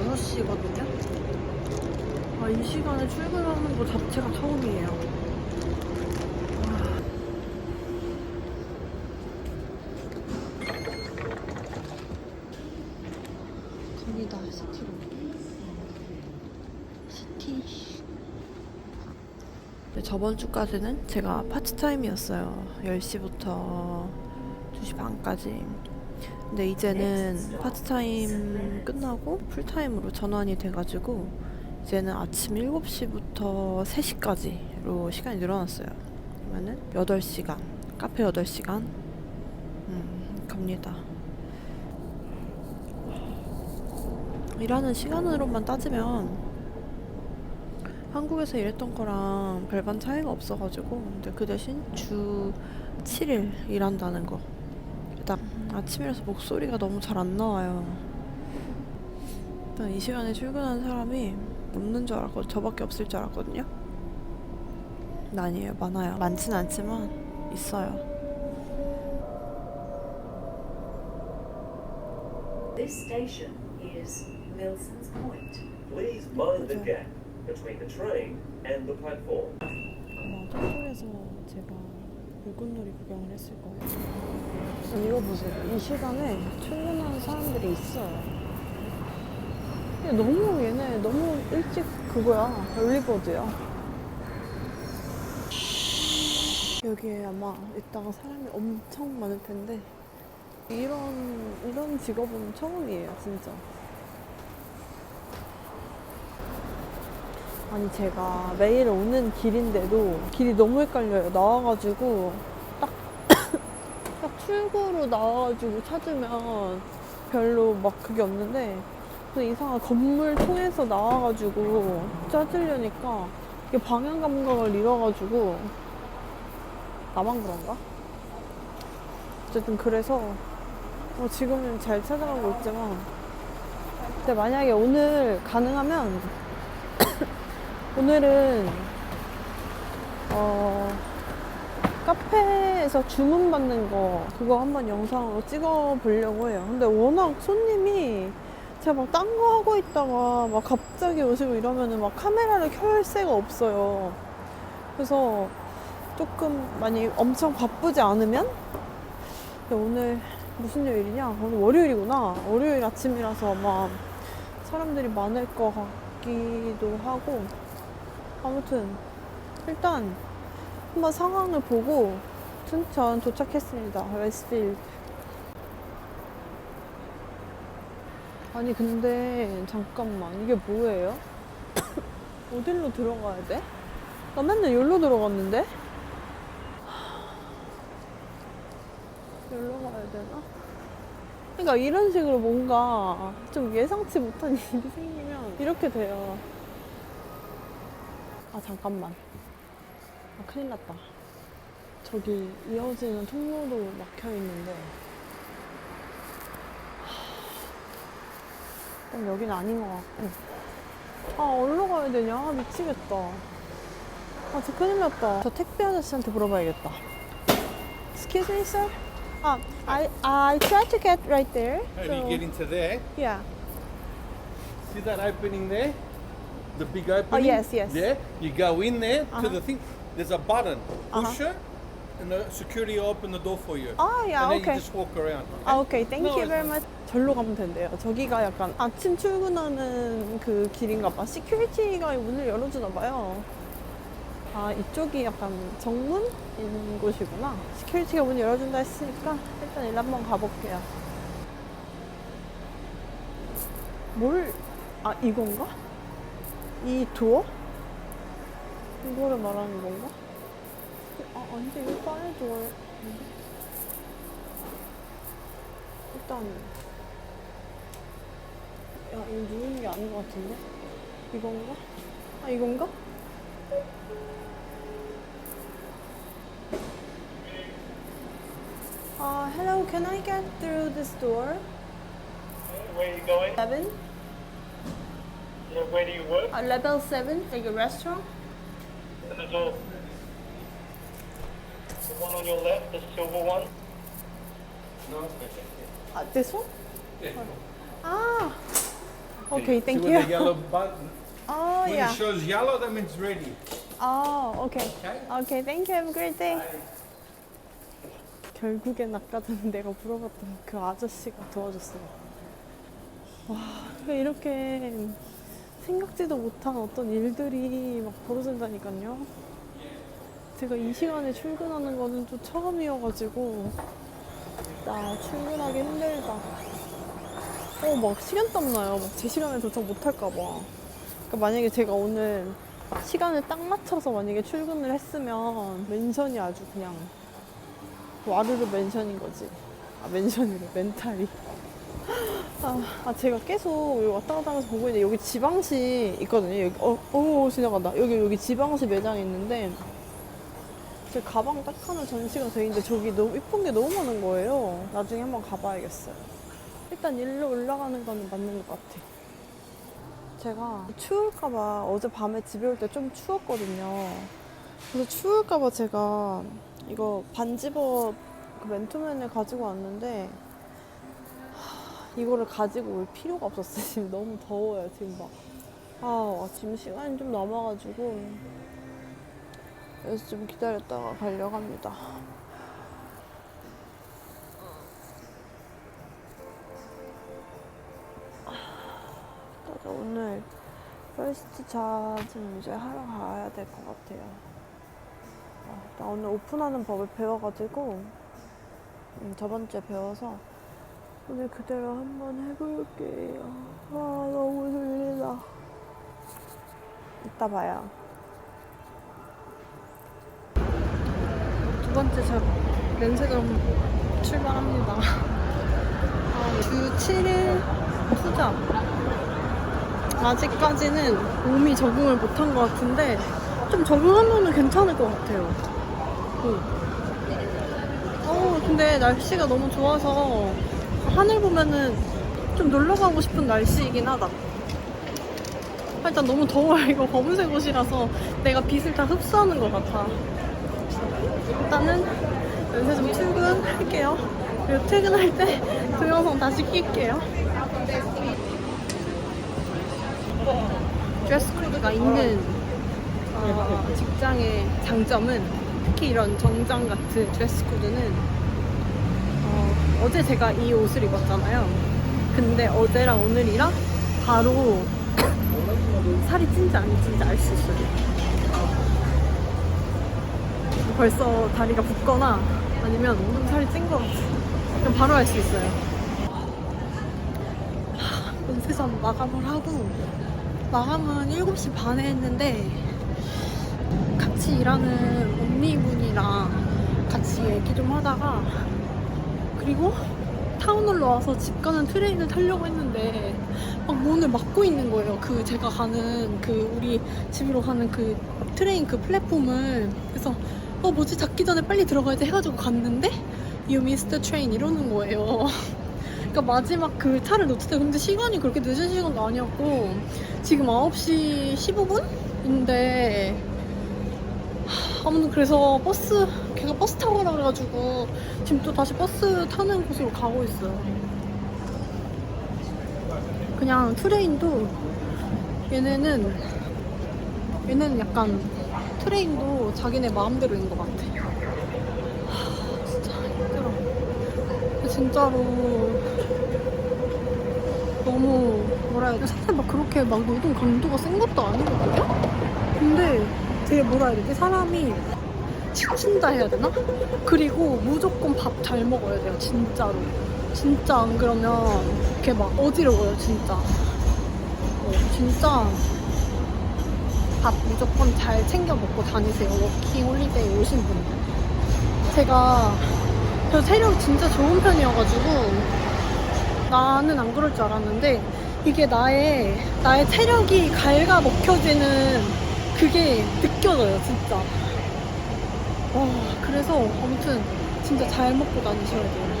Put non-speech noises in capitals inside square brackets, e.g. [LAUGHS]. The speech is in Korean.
6시거든요. 아, 이 시간에 출근하는 거 자체가 처음이에요. 아. 갑니다, 시티로. 시티. 네, 저번 주까지는 제가 파트타임이었어요. 10시부터 2시 반까지. 근데 이제는 파트타임 끝나고 풀타임으로 전환이 돼가지고 이제는 아침 7시부터 3시까지로 시간이 늘어났어요. 그러면은 8시간, 카페 8시간 음, 갑니다. 일하는 시간으로만 따지면 한국에서 일했던 거랑 별반 차이가 없어가지고 근데 그 대신 주 7일 일한다는 거. 딱 아침이라서 목소리가 너무 잘 안 나와요. 일단 이 시간에 출근하는 사람이 없는 줄 알았고 저밖에 없을 줄 알았거든요. 아니에요, 많아요. 많진 않지만 있어요. This station is Milson's Point. Please mind the gap between the train and the platform. 아마 저쪽에서 제가 불꽃놀이 구경을 했을 거예요. 이거 보세요. 이 시간에 출근하는 사람들이 있어요. 근데 너무 얘네 너무 일찍 그거야. 얼리버드야. 여기에 아마 이따가 사람이 엄청 많을 텐데 이런 이런 직업은 처음이에요, 진짜. 아니 제가 매일 오는 길인데도 길이 너무 헷갈려요. 나와가지고 딱, [COUGHS] 딱 출구로 나와가지고 찾으면 별로 막 그게 없는데 그 이상한 건물 통해서 나와가지고 찾으려니까 이게 방향 감각을 잃어가지고 나만 그런가? 어쨌든 그래서 어, 지금은 잘 찾아가고 있지만 근데 만약에 오늘 가능하면 오늘은 어 카페에서 주문 받는 거 그거 한번 영상으로 찍어 보려고 해요. 근데 워낙 손님이 제가 막 딴 거 하고 있다가 막 갑자기 오시고 이러면은 막 카메라를 켤 새가 없어요. 그래서 조금 많이 엄청 바쁘지 않으면 오늘 무슨 요일이냐? 오늘 월요일이구나. 월요일 아침이라서 아마 사람들이 많을 것 같기도 하고 아무튼 일단 한번 상황을 보고 춘천 도착했습니다. 웨스트필드. 아니 근데 잠깐만 이게 뭐예요? [COUGHS] 어딜로 들어가야 돼? 나 맨날 여기로 들어갔는데? [SIGHS] 여기로 가야 되나? 그러니까 이런 식으로 뭔가 좀 예상치 못한 [LAUGHS] 일이 생기면 이렇게 돼요. 아 잠깐만 아 큰일 났다 저기 이어지는 통로도 막혀 있는데 일단 여긴 아닌 것 같고 아 어디로 가야 되냐 아, 미치겠다 아 진짜 큰일 났다 저 택배 아저씨한테 물어봐야겠다 Excuse me sir 아, I, I tried to get right there How do so, you get into there? yeah See that opening there? The big opening? Oh, yes, yes. Yeah, you go in there Uh-huh. to the thing. There's a button. Uh-huh. Push it, and the security will open the door for you. Oh, yeah, and then okay. you just walk around. 아, 오케이. 땡큐 No, very much. 절로 가면 된대요. 저기가 약간 아침 출근하는 그 길인가 봐. 시큐리티가 문을 열어주나 봐요. 아, 이쪽이 약간 정문인 곳이구나. 시큐리티가 문을 열어준다 했으니까 일단 일 한번 가볼게요. 뭘, 아, 이건가? 이 도어? 이거를 말하는 건가? 아, 아닌데, 이거 파일 도어. 일단 야 이거 누르는 게 아닌 것 같은데 이건가? 아 이건가? Uh, hello, can I get through this door? Where are you going? Seven? Yeah, Where do you work? Uh, level seven, like a restaurant? And there's all the one on your left, the silver one. No, it's okay. Uh, this one? Yeah. Ah, Okay, thank See you. with the yellow [LAUGHS] button. Oh, When yeah. it shows yellow, that means ready. Oh, okay. Okay. Okay, thank you. Have a great day. 결국엔 아까 전에 내가 물어봤던 그 아저씨가 도와줬어요. 와, 그러니까 이렇게 생각지도 못한 어떤 일들이 막 벌어진다니까요. 제가 이 시간에 출근하는 거는 또 처음이어가지고 나 출근하기 힘들다. 어, 막 시간땀 나요. 막 제 시간에 도착 못할까봐. 그러니까 만약에 제가 오늘 시간을 딱 맞춰서 만약에 출근을 했으면 멘션이 아주 그냥 와르르 멘션인 거지. 아, 멘션이래, 멘탈이. 아, 아, 제가 계속 여기 왔다 갔다 하면서 보고 있는데 여기 지방시 있거든요. 여기, 어, 어, 지나간다. 여기, 여기 지방시 매장이 있는데 제 가방 딱 하나 전시가 돼 있는데 저기 너무 이쁜 게 너무 많은 거예요. 나중에 한번 가봐야겠어요. 일단 일로 올라가는 거는 맞는 것 같아. 제가 추울까봐 어제 밤에 집에 올 때 좀 추웠거든요. 그래서 추울까봐 제가 이거 반집업 그 맨투맨을 가지고 왔는데 하, 이거를 가지고 올 필요가 없었어요. [LAUGHS] 지금 너무 더워요. 지금 막. 아, 지금 시간이 좀 남아가지고 그래서 좀 기다렸다가 가려고 합니다. 오늘 퍼스트 차좀 이제 하러 가야 될 것 같아요. 어, 나 오늘 오픈하는 법을 배워가지고 음, 저번 주에 배워서 오늘 그대로 한번 해볼게요. 아 너무 졸리다. 이따 봐요. 두 번째 저 면세점 출발합니다. 아, 주 7일 투잡. 아직까지는 몸이 적응을 못한 것 같은데 좀 적응하면 괜찮을 것 같아요. 응. 어, 근데 날씨가 너무 좋아서 하늘 보면은 좀 놀러 가고 싶은 날씨이긴 하다. 일단 너무 더워요. [LAUGHS] 이거 검은색 옷이라서 내가 빛을 다 흡수하는 것 같아. 일단은 연세점 출근할게요. 그리고 퇴근할 때 [LAUGHS] 동영상 다시 낄게요. 드레스 코드가 있는 어, 직장의 장점은 특히 이런 정장 같은 드레스 코드는 어, 제 제가 이 옷을 입었잖아요. 근데 어제랑 오늘이랑 바로 [COUGHS] 살이 찐지 안 찐지 알 수 있어요. 벌써 다리가 붓거나 아니면 좀 살이 찐 것 같아. 그럼 바로 알 수 있어요. 하, 연세점 마감을 하고 마감은 7시 반에 했는데 같이 일하는 언니분이랑 같이 얘기 좀 하다가 그리고 타운홀로 와서 집 가는 트레인을 타려고 했는데 막 문을 막고 있는 거예요. 그 제가 가는 그 우리 집으로 가는 그 트레인 그 플랫폼을 그래서 어 뭐지 닫기 전에 빨리 들어가야지 해가지고 갔는데 You missed the train 이러는 거예요. [LAUGHS] 그러니까 마지막 그 차를 놓쳤대. 근데 시간이 그렇게 늦은 시간도 아니었고 지금 9시 15분인데 아무튼 그래서 버스 걔가 버스 타고 가라 그래가지고 지금 또 다시 버스 타는 곳으로 가고 있어요. 그냥 트레인도 얘네는 얘네는 약간 트레인도 자기네 마음대로인 것 같아. 하, 진짜 힘들어. 진짜로 너무 뭐라 해야 돼? 사실 막 그렇게 막 노동 강도가 센 것도 아니거든요? 근데 되게 뭐라 해야 되지? 사람이 지친다 해야 되나? 그리고 무조건 밥 잘 먹어야 돼요, 진짜로. 진짜 안 그러면 이렇게 막 어지러워요, 진짜. 어, 진짜 밥 무조건 잘 챙겨 먹고 다니세요, 워킹 홀리데이 오신 분들. 제가 저 체력 진짜 좋은 편이어가지고 나는 안 그럴 줄 알았는데 이게 나의 나의 체력이 갉아 먹혀지는 그게 느껴져요 진짜. 와 그래서 아무튼 진짜 잘 먹고 다니셔야 돼요